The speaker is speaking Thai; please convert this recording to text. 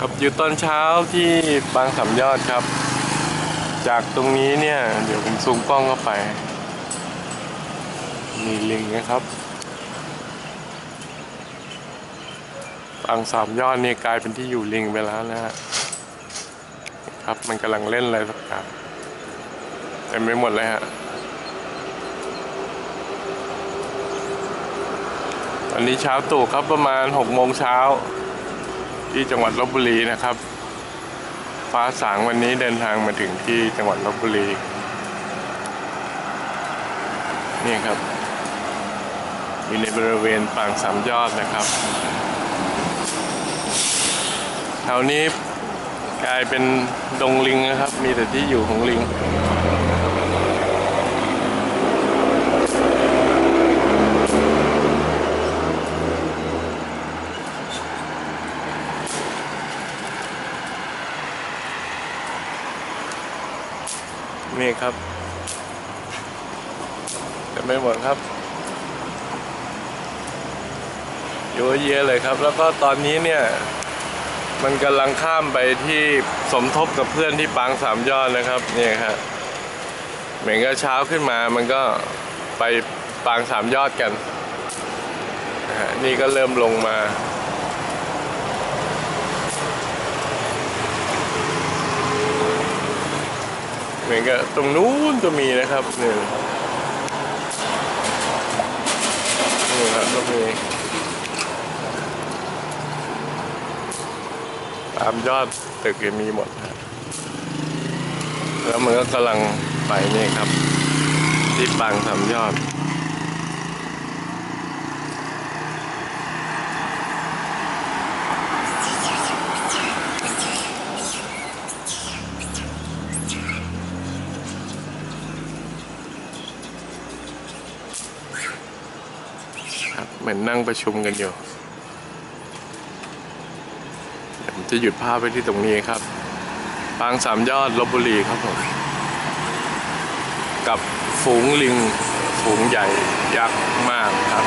ครับอยู่ตอนเช้าที่บางสามยอดครับ จากตรงนี้เนี่ย เดี๋ยวผมซูมกล้องเข้าไป มีลิงนะครับ บางสามยอดเนี่ยกลายเป็นที่อยู่ลิงไปแล้วนะฮะครับมันกำลังเล่นอะไรสักอย่างเต็มไปหมดเลยฮะตอนนี้เช้าตู่ครับประมาณ6โมงเช้า ที่จังหวัดลบบุรีนะครับ ฟ้าสางวันนี้เดินทางมาถึงที่จังหวัดลบบุรี นี่ครับ อยู่ในบริเวณปางสามยอดนะครับแถวนี้กลายเป็นดงลิงนะครับ มีแต่ที่อยู่ของลิง นี่ครับจะไม่หมดครับเยอะแยะเลยครับ แล้วก็ตอนนี้เนี่ย มันกำลังข้ามไปที่สมทบกับเพื่อนที่ปางสามยอดนะครับนี่ครับเหมือนกับเช้าขึ้นมามันก็ไปปางสามยอดกันนี่ก็เริ่มลงมา เห มือนกับตรงนู้นก็มีนะครับนี่นี่ครับก็มีตามยอดตึกมีหมด แล้วมันก็กำลังไปนี่ครับ ที่ปังสามยอด เหมือนนั่งประชุมกันอยู่ผมจะหยุดภาพไว้ที่ตรงนี้ครับ ปางสามยอดลบบุรีครับผม กับฝูงลิงฝูงใหญ่ยักษ์มากครับ